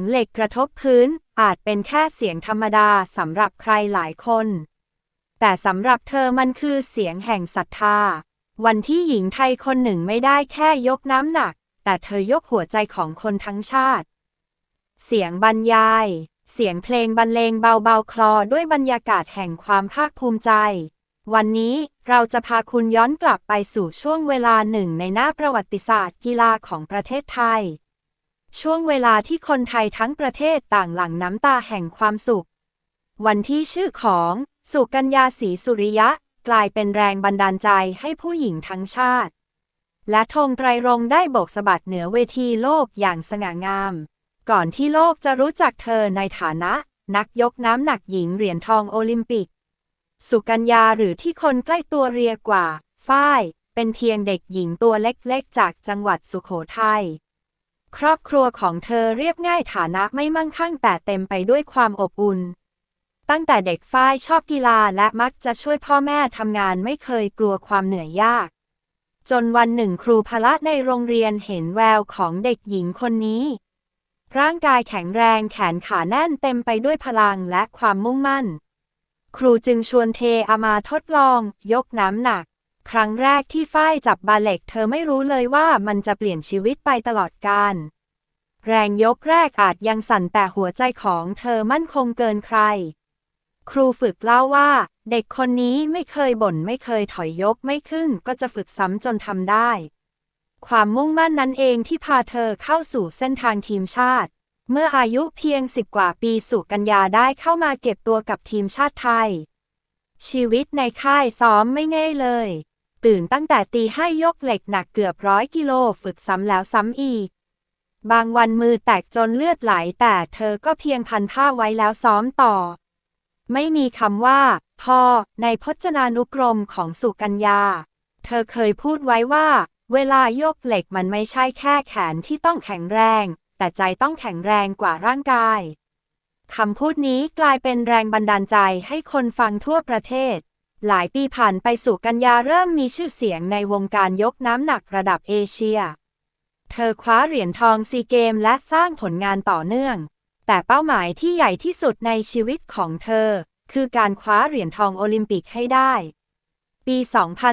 งเหล็กกระทบพื้น อาจเป็นแค่เสียงธรรมดาสำหรับใครหลายคน แต่สำหรับเธอมันคือเสียงแห่งศรัทธา วันที่หญิงไทยคนหนึ่งไม่ได้แค่ยกน้ำหนัก แต่เธอยกหัวใจของคนทั้งชาติ เสียงบรรยาย เสียงเพลงบรรเลงเบาๆคลอด้วยบรรยากาศแห่งความภาคภูมิใจ วันนี้เราจะพาคุณย้อนกลับไปสู่ช่วงเวลาหนึ่งในหน้าประวัติศาสตร์กีฬาของประเทศไทย ช่วงเวลาที่คนไทยทั้งประเทศต่างหลั่งน้ำตาแห่งความสุข วันที่ชื่อของ สุกัญญาศรีสุริยะ กลายเป็นแรงบันดาลใจให้ผู้หญิงทั้งชาติ และธงไตรรงได้โบกสะบัดเหนือเวทีโลกอย่างสง่างาม ก่อนที่โลกจะรู้จักเธอในฐานะ นักยกน้ำหนักหญิงเหรียญทองโอลิมปิก สุกัญญาหรือที่คนใกล้ตัวเรียกว่า ฝ้าย เป็นเพียงเด็กหญิงตัวเล็กๆ จากจังหวัดสุโขทัย ครอบครัวของเธอเรียบง่ายฐานะไม่มั่งคั่งแต่เต็มไปด้วยความอบอุ่น ตั้งแต่เด็กฝ้ายชอบกีฬาและมักจะช่วยพ่อแม่ทำงานไม่เคยกลัวความเหนื่อยยาก จนวันหนึ่งครูพละในโรงเรียนเห็นแววของเด็กหญิงคนนี้ ร่างกายแข็งแรงแขนขาแน่นเต็มไปด้วยพลังและความมุ่งมั่น ครูจึงชวนเทอามาทดลอง ยกน้ำหนัก ครั้งแรกที่ฝ้ายจับบาเล็ก เธอไม่รู้เลยว่ามันจะเปลี่ยนชีวิตไปตลอดกาลแรงยกแรกอาจยังสั่นแต่หัวใจของเธอมั่นคงเกินใคร ครูฝึกเล่าว่า เด็กคนนี้ไม่เคยบ่นไม่เคยถอยยกไม่ขึ้น ก็จะฝึกซ้ำจนทำได้ ความมุ่งมั่นนั้นเองที่พาเธอเข้าสู่เส้นทางทีมชาติ เมื่ออายุเพียงสิบกว่าปีสุกัญญาได้เข้ามาเก็บตัวกับทีมชาติไทย ชีวิตในค่ายซ้อมไม่ง่ายเลย ตื่นตั้งแต่ตีให้ยกเหล็กหนักเกือบร้อยกิโลฝึกซ้ำแล้วซ้ำอีก บางวันมือแตกจนเลือดไหลแต่เธอก็เพียงพันผ้าไว้แล้วซ้อมต่อ ไม่มีคำว่า พอในพจนานุกรมของสุกัญญา เธอเคยพูดไว้ว่า เวลายกเหล็กมันไม่ใช่แค่แขนที่ต้องแข็งแรง แต่ใจต้องแข็งแรงกว่าร่างกายคำพูดนี้กลายเป็นแรงบันดาลใจให้คนฟังทั่วประเทศ หลายปีผ่านไปสุกัญญาเริ่มมีชื่อเสียงในวงการยกน้ำหนักระดับเอเชีย เธอคว้าเหรียญทองซีเกมและสร้างผลงานต่อเนื่อง แต่เป้าหมายที่ใหญ่ที่สุดในชีวิตของเธอ คือการคว้าเหรียญทองโอลิมปิกให้ได้ ปี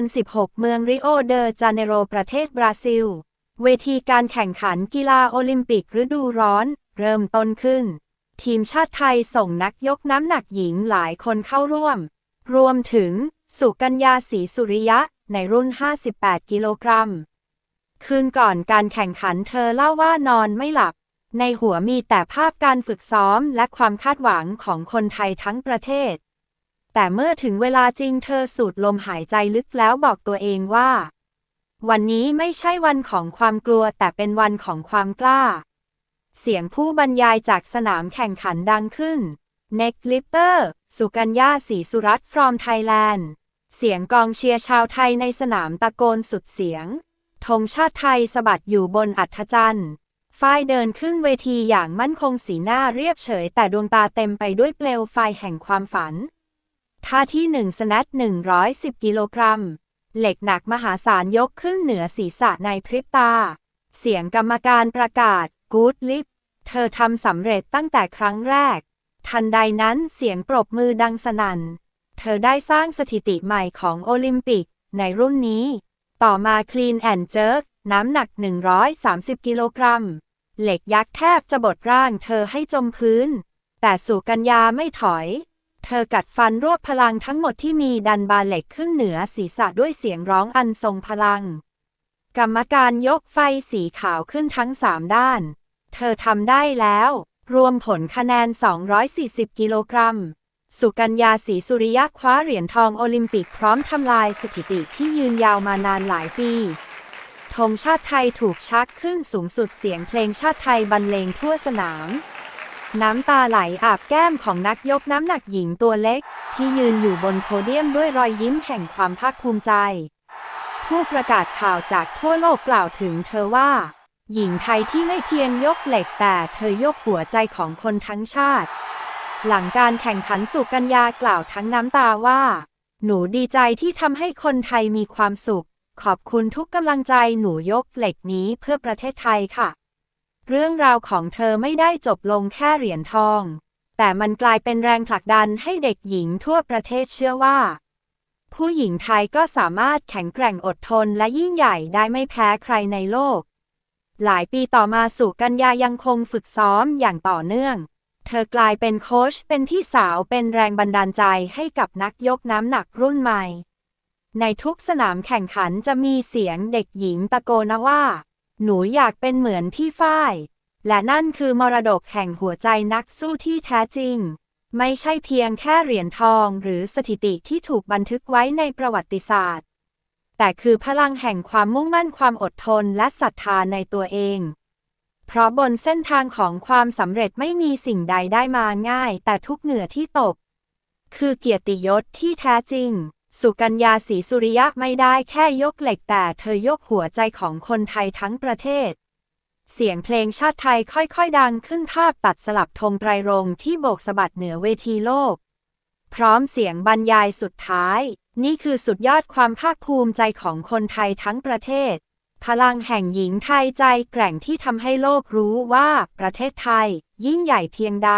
2016 เมืองริโอเดจาเนโรประเทศบราซิล เวทีการแข่งขันกีฬาโอลิมปิกฤดูร้อน เริ่มต้นขึ้น ทีมชาติไทยส่งนักยกน้ำหนักหญิงหลายคนเข้าร่วม รวมถึง สุกัญญาศรีสุริยะในรุ่น 58 กิโลกรัม คืนก่อนการแข่งขันเธอเล่าว่านอนไม่หลับ ในหัวมีแต่ภาพการฝึกซ้อมและความคาดหวังของคนไทยทั้งประเทศ แต่เมื่อถึงเวลาจริงเธอสูดลมหายใจลึกแล้วบอกตัวเองว่า วันนี้ไม่ใช่วันของความกลัวแต่เป็นวันของความกล้า เสียงผู้บรรยายจากสนามแข่งขันดังขึ้น Neck Lifter สุกัญญาศรีสุรัตน์ from Thailand เสียงกองเชียร์ชาวไทยในสนามตะโกนสุดเสียง ธงชาติไทยสะบัดอยู่บนอัฐจันทร์ ฝ้ายเดินขึ้นเวทีอย่างมั่นคงสีหน้าเรียบเฉย แต่ดวงตาเต็มไปด้วยเปลวไฟแห่งความฝัน ท่าที่หนึ่งสแนท110กิโลกรัม เหล็กหนักมหาศาลยกขึ้นเหนือศีรษะในพริบตา เสียงกรรมการประกาศ Good Lip เธอทำสำเร็จตั้งแต่ครั้งแรก ทันใดนั้นเสียงปรบมือดังสนั่น เธอได้สร้างสถิติใหม่ของโอลิมปิกในรุ่นนี้ ต่อมา Clean and Jerk น้ำหนัก 130 กิโลกรัม เหล็กยักษ์แทบจะบดร่างเธอให้จมพื้น แต่สุกัญญาไม่ถอย เธอกัดฟันรวบพลังทั้งหมดที่มีดันบาเหล็กขึ้นเหนือศีรษะด้วยเสียงร้องอันทรงพลัง กรรมการยกไฟสีขาวขึ้นทั้งสามด้าน เธอทำได้แล้ว รวมผลคะแนน 240 กิโลกรัม สุกัญญาศรีสุริยะคว้าเหรียญทองโอลิมปิกพร้อมทำลายสถิติที่ยืนยาวมานานหลายปีธงชาติไทยถูกชักขึ้นสูงสุดเสียงเพลงชาติไทยบรรเลงทั่วสนาม น้ำตาไหลอาบแก้มของนักยกน้ำหนักหญิงตัวเล็ก ที่ยืนอยู่บนโพเดียมด้วยรอยยิ้มแห่งความภาคภูมิใจ ผู้ประกาศข่าวจากทั่วโลกกล่าวถึงเธอว่า หญิงไทยที่ไม่เพียงยกเหล็กแต่เธอยกหัวใจของคนทั้งชาติ หลังการแข่งขันสุกัญญากล่าวทั้งน้ำตาว่า หนูดีใจที่ทำให้คนไทยมีความสุข ขอบคุณทุกกำลังใจหนูยกเหล็กนี้เพื่อประเทศไทยค่ะ เรื่องราวของเธอไม่ได้จบลงแค่เหรียญทอง แต่มันกลายเป็นแรงผลักดันให้เด็กหญิงทั่วประเทศเชื่อว่า ผู้หญิงไทยก็สามารถแข็งแกร่งอดทนและยิ่งใหญ่ได้ไม่แพ้ใครในโลก หลายปีต่อมาสุกัญญายังคงฝึกซ้อมอย่างต่อเนื่อง เธอกลายเป็นโค้ชเป็นที่สาวเป็นแรงบันดาลใจให้กับนักยกน้ำหนักรุ่นใหม่ ในทุกสนามแข่งขันจะมีเสียงเด็กหญิงตะโกนว่า หนูอยากเป็นเหมือนพี่ฝ้าย และนั่นคือมรดกแห่งหัวใจนักสู้ที่แท้จริง ไม่ใช่เพียงแค่เหรียญทองหรือสถิติที่ถูกบันทึกไว้ในประวัติศาสตร์ แต่คือพลังแห่งความมุ่งมั่นความอดทนและศรัทธาในตัวเอง เพราะบนเส้นทางของความสำเร็จไม่มีสิ่งใดได้มาง่าย แต่ทุกเหนือที่ตก คือเกียรติยศที่แท้จริง สุกัญญาศรีสุริยะไม่ได้แค่ยกเหล็กแต่เธอยกหัวใจของคนไทยทั้งประเทศ เสียงเพลงชาติไทยค่อยๆดังขึ้นภาพตัดสลับธงไตรรงที่โบกสะบัดเหนือเวทีโลก พร้อมเสียงบรรยายสุดท้าย นี่คือสุดยอดความภาคภูมิใจของคนไทยทั้งประเทศ พลังแห่งหญิงไทยใจแกร่งที่ทำให้โลกรู้ว่าประเทศไทยยิ่งใหญ่เพียงใด